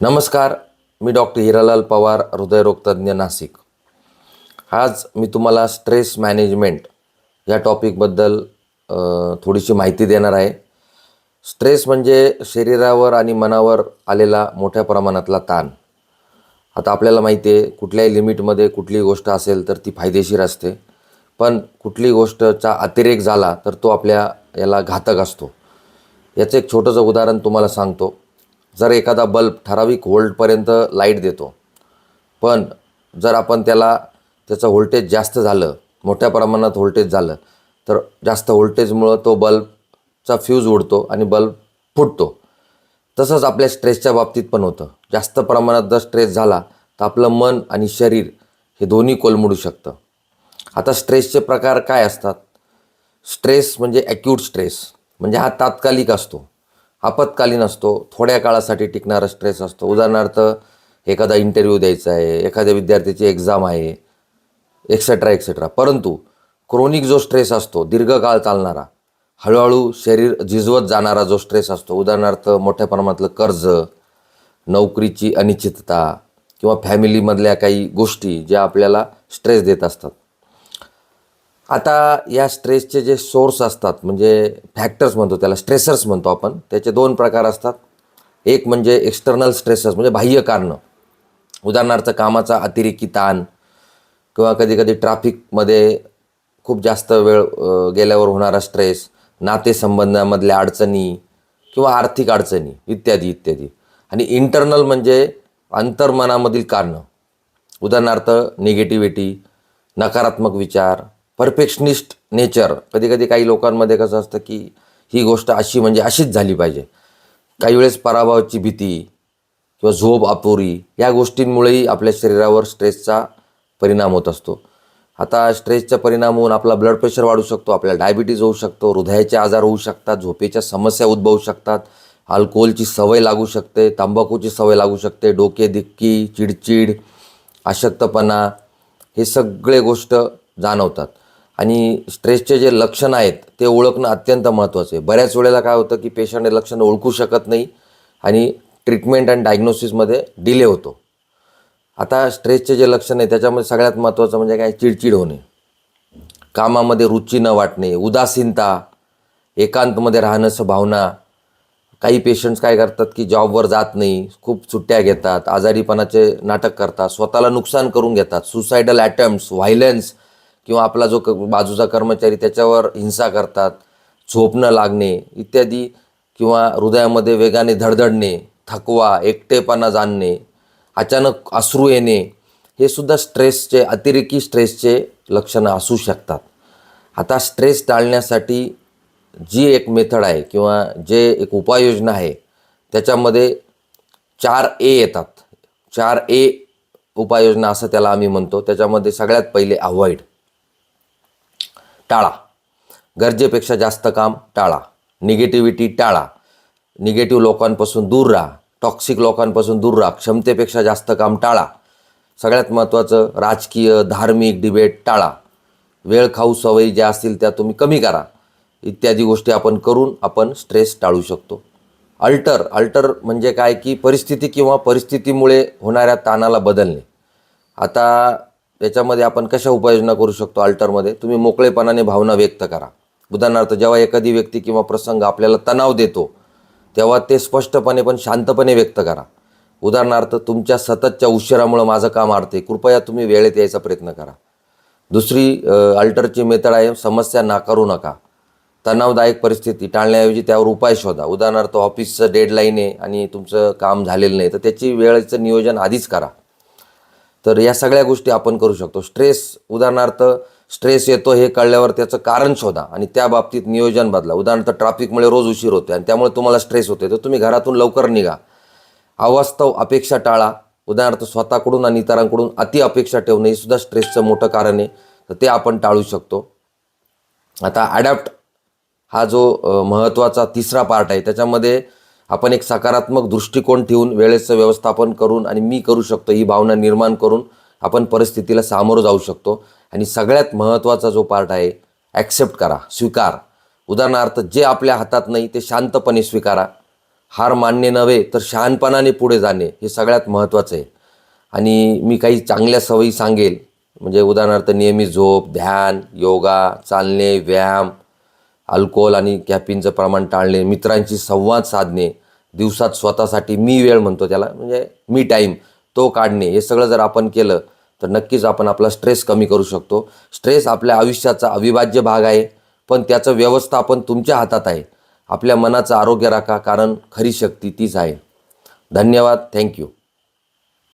नमस्कार मी डॉक्टर हिरालाल पवार हृदयरोगतज्ञ नाशिक. आज मी तुम्हाला स्ट्रेस मॅनेजमेंट या टॉपिकबद्दल थोडीशी माहिती देणार आहे. स्ट्रेस म्हणजे शरीरावर आणि मनावर आलेला मोठ्या प्रमाणातला ताण. आता आपल्याला माहिती आहे कुठल्याही लिमिटमध्ये कुठलीही गोष्ट असेल तर ती फायदेशीर असते. पण कुठली गोष्टचा अतिरेक झाला तर तो आपल्या याला घातक असतो. याचं एक छोटंसं उदाहरण तुम्हाला सांगतो. जर एखादा बल्ब ठराविक व्होल्टपर्यंत लाइट देतो पण जर आपण त्याला त्याचं व्होल्टेज जास्त झालं मोठ्या प्रमाणात व्होल्टेज झालं तर जास्त व्होल्टेजमुळं तो बल्बचा फ्यूज उडतो आणि बल्ब फुटतो. तसंच आपल्या स्ट्रेसच्या बाबतीत पण होतं. जास्त प्रमाणात जर स्ट्रेस झाला तर आपलं मन आणि शरीर हे दोन्ही कोलमडू शकतं. आता स्ट्रेसचे प्रकार काय असतात? स्ट्रेस म्हणजे ॲक्यूट स्ट्रेस म्हणजे हा तात्कालिक असतो. आपत्कालीन असतो थोड्या काळासाठी टिकणारा स्ट्रेस असतो. उदाहरणार्थ एखादा इंटरव्ह्यू द्यायचा आहे एखाद्या विद्यार्थ्याची एक्झाम आहे एक्सेट्रा एक्सेट्रा परंतु क्रोनिक जो स्ट्रेस असतो दीर्घकाळ चालणारा हळूहळू शरीर झिजवत जाणारा जो स्ट्रेस असतो उदाहरणार्थ मोठ्या प्रमाणातलं कर्ज नोकरीची अनिश्चितता किंवा फॅमिलीमधल्या काही गोष्टी ज्या आपल्याला स्ट्रेस देत असतात. आता या स्ट्रेसचे जे सोर्स असतात म्हणजे फॅक्टर्स म्हणतो त्याला स्ट्रेसर्स म्हणतो आपण त्याचे दोन प्रकार असतात. एक म्हणजे एक्सटर्नल स्ट्रेसर्स म्हणजे बाह्य कारणं. उदाहरणार्थ कामाचा अतिरेकी ताण किंवा कधीकधी ट्राफिकमध्ये ट्रॅफिकमध्ये खूप जास्त वेळ गेल्यावर होणारा स्ट्रेस नातेसंबंधामधल्या अडचणी किंवा आर्थिक अडचणी इत्यादी इत्यादी. आणि इंटरनल म्हणजे अंतर्मनामधील कारणं. उदाहरणार्थ निगेटिव्हिटी नकारात्मक विचार परफेक्शनिस्ट नेचर. कधी कधी काही लोकांमध्ये कसं असतं की ही गोष्ट अशी म्हणजे अशीच झाली पाहिजे. काही वेळेस पराभवाची भीती किंवा झोप अपुरी या गोष्टींमुळेही आपल्या शरीरावर स्ट्रेसचा परिणाम होत असतो. आता स्ट्रेसचा परिणाम होऊन आपला ब्लड प्रेशर वाढू शकतो आपल्याला डायबिटीज होऊ शकतो हृदयाचे आजार होऊ शकतात झोपेच्या समस्या उद्भवू शकतात अल्कोहोलची सवय लागू शकते तंबाखूची सवय लागू शकते डोकेदुखी चिडचिड अशक्तपणा हे सगळे गोष्ट जाणवतात. आणि स्ट्रेसचे जे लक्षणं आहेत ते ओळखणं अत्यंत महत्त्वाचं आहे. बऱ्याच वेळेला काय होतं की पेशंट हे लक्षणं ओळखू शकत नाही आणि ट्रीटमेंट अँड डायग्नोसिसमध्ये डिले होतो. आता स्ट्रेसचे जे लक्षण आहे त्याच्यामध्ये सगळ्यात महत्त्वाचं म्हणजे काय? चिडचिड होणे. कामामध्ये रुची न वाटणे उदासीनता एकांतमध्ये राहण्याचं भावना काही पेशंट्स काय करतात की जॉबवर जात नाही खूप सुट्ट्या घेतात आजारीपणाचे नाटक करतात स्वतःला नुकसान करून घेतात सुसायडल ॲटम्प्ट्स व्हायलन्स किंवा आपला जो क बाजूचा कर्मचारी त्याच्यावर हिंसा करतात झोप न लागणे इत्यादी किंवा हृदयामध्ये वेगाने धडधडणे थकवा एकटेपणा जाणणे अचानक अश्रू येणे हे सुद्धा स्ट्रेसचे अतिरेकी स्ट्रेसचे लक्षणं असू शकतात. आता स्ट्रेस टाळण्यासाठी जी एक मेथड आहे किंवा जे एक उपाययोजना आहे त्याच्यामध्ये चार ए येतात. चार ए उपाययोजना असं त्याला आम्ही म्हणतो. त्याच्यामध्ये सगळ्यात पहिले अवॉइड टाळा. गरजेपेक्षा जास्त काम टाळा. निगेटिव्हिटी टाळा. निगेटिव्ह लोकांपासून दूर राहा. टॉक्सिक लोकांपासून दूर राहा. क्षमतेपेक्षा जास्त काम टाळा. सगळ्यात महत्त्वाचं राजकीय धार्मिक डिबेट टाळा. वेळ खाऊ सवयी ज्या असतील त्या तुम्ही कमी करा. इत्यादी गोष्टी आपण करून आपण स्ट्रेस टाळू शकतो. अल्टर अल्टर म्हणजे काय की परिस्थिती किंवा परिस्थितीमुळे होणाऱ्या ताणाला बदलणे. आता याच्यामध्ये आपण कशा उपाययोजना करू शकतो अल्टरमध्ये? तुम्ही मोकळेपणाने भावना व्यक्त करा. उदाहरणार्थ जेव्हा एखादी व्यक्ती किंवा प्रसंग आपल्याला तणाव देतो तेव्हा ते स्पष्टपणे पण शांतपणे व्यक्त करा. उदाहरणार्थ तुमच्या सततच्या उशिरामुळं माझं काम आडते कृपया तुम्ही वेळेत यायचा प्रयत्न करा. दुसरी अल्टरची मेथड आहे समस्या नाकारू नका. तणावदायक परिस्थिती टाळण्याऐवजी त्यावर उपाय शोधा. उदाहरणार्थ ऑफिसचं डेडलाईन आहे आणि तुमचं काम झालेलं नाही तर त्याची वेळेचं नियोजन आधीच करा. तर या सगळ्या गोष्टी आपण करू शकतो. स्ट्रेस उदाहरणार्थ स्ट्रेस येतो हे कळल्यावर त्याचं कारण शोधा आणि त्या बाबतीत नियोजन बदला. उदाहरणार्थ ट्रॅफिकमुळे रोज उशीर होते आणि त्यामुळे तुम्हाला स्ट्रेस होते तर तुम्ही घरातून लवकर निघा. अवास्तव अपेक्षा टाळा. उदाहरणार्थ स्वतःकडून आणि इतरांकडून अति अपेक्षा ठेवणे हे सुद्धा स्ट्रेसचं मोठं कारण आहे. तर ते आपण टाळू शकतो. आता ॲडॅप्ट हा जो महत्त्वाचा तिसरा पार्ट आहे. त्याच्यामध्ये आपण एक सकारात्मक दृष्टिकोन ठेवून वेळेचं व्यवस्थापन करून आणि मी करू शकतो ही भावना निर्माण करून आपण परिस्थितीला सामोरं जाऊ शकतो. आणि सगळ्यात महत्त्वाचा जो पार्ट आहे ॲक्सेप्ट करा स्वीकार. उदाहरणार्थ जे आपल्या हातात नाही ते शांतपणे स्वीकारा. हार मानणे नव्हे तर शहाणपणाने पुढे जाणे हे सगळ्यात महत्त्वाचं आहे. आणि मी काही चांगल्या सवयी सांगेल. म्हणजे उदाहरणार्थ नियमित झोप ध्यान योगा चालणे व्यायाम अल्कोहोल आणि कॅफिनचं प्रमाण टाळणे मित्रांशी संवाद साधणे दिवसात स्वतःसाठी मी वेळ म्हणतो त्याला म्हणजे मी टाईम तो काढणे हे सगळं जर आपण केलं तर नक्कीच आपण आपला स्ट्रेस कमी करू शकतो. स्ट्रेस आपल्या आयुष्याचा अविभाज्य भाग आहे पण त्याचं व्यवस्थापन तुमच्या हातात आहे. आपल्या मनाचं आरोग्य राखा कारण खरी शक्ती तीच आहे. धन्यवाद थँक्यू.